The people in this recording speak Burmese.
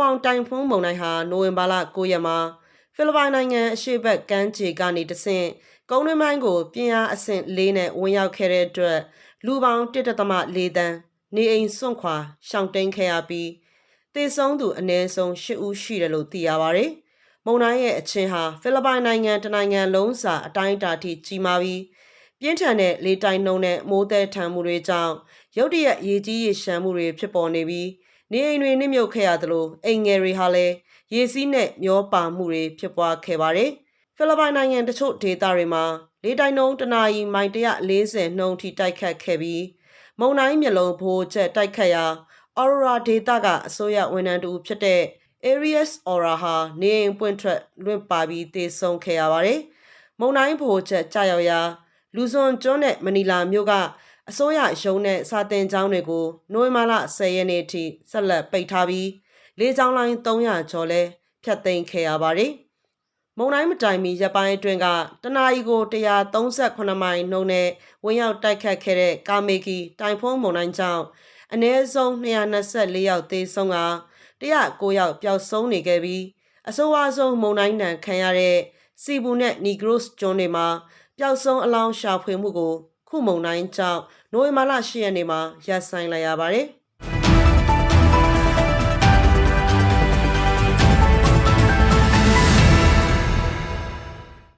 ဝေါင်တိုင်ဖုံးမုန်တိုင်းဟာနိုဝင်ဘာလ9ရက်မှာဖိလစ်ပိုင်နိုင်ငံအရှေ့ဘက်ကမ်းခြေကနေတဆင့်ကုန်းတွင်းပိုင်းကိုပြင်းအားအဆင့်၄နဲ့ဝင်ရောက်ခဲ့တဲ့အတွက်လူပေါင်း1.4တန်းနေအိမ်စွန့်ခွာရှောင်တိန်ခဲ့ရပြီးတေဆုံးသူအနည်းဆုံး8ဦးရှိတယ်လို့သိရပါတယ်။မုန်တိုင်းရဲ့အချင်းဟာဖိလစ်ပိုင်နိုင်ငံတနိုင်ငံလုံးစာအတိုင်းအတာထိကြီးမားပြီးပြင်းထန်တဲ့လေတိုက်နှုန်းနဲ့မိုးသည်ထန်မှုတွေကြောင့်ရုတ်တရက်ရေကြီးရေရှမ်းမှုတွေဖြစ်ပေါ်နေပြီး နေအိမ်တွေနှိမ့်မြုပ်ခဲ့ရသလိုအိမ်ငယ်တွေဟာလည်းရေစီးနဲ့မျောပါမှုတွေဖြစ်ပွားခဲ့ပါတယ်။ဖိလစ်ပိုင်နိုင်ငံတချို့ဒေသတွေမှာလေတိုက်နှုန်းတနာရီမိုင်140နှုန်းထိတိုက်ခတ်ခဲ့ပြီးမုန်တိုင်းမျက်လုံးဘိုးချက်တိုက်ခတ်ရာ Aurora ဒေသကအစိုးရဝန်ထမ်းတူဖြစ်တဲ့ Arias Aura ဟာနေအိမ်ပွင့်ထွက်လွင့်ပါပြီးတေဆုံးခဲ့ရပါတယ်။မုန်တိုင်းဘိုးချက်ကြာရောက်ရာလူစွန်ကျွန်းနဲ့မနီလာမြို့က အစိုးရရုံးနဲ့စာတင်ကျောင်းတွေကိုနိုဝင်ဘာလ10ရက်နေ့ထိဆက်လက်ပိတ်ထားပြီးလေကြောင်းလိုင်း300ကျော်လဲဖျက်သိမ်းခဲ့ရပါတယ်။မုံတိုင်းမတိုင်မီရပ်ပိုင်းအတွင်းကတနအီကို138မိုင်နှုန်းနဲ့ဝင်ရောက်တိုက်ခတ်ခဲ့တဲ့ကာမေကီတိုင်ဖုန်းမုံတိုင်းကြောင့်အနည်းဆုံး224ယောက်သေဆုံးက109ယောက်ပျောက်ဆုံးနေခဲ့ပြီးအဆိုးအဆုံးမုံတိုင်းတန်ခံရတဲ့စီဘူနဲ့နီဂရိုစ်ကျွန်းတွေမှာပျောက်ဆုံးအလောင်းရှာဖွေမှုကို ခုမုံတိုင်းကြောင့်နိုဝင်ဘာလ10ရက်နေ့မှာရပ်ဆိုင်းလိုက်ရပါတယ်။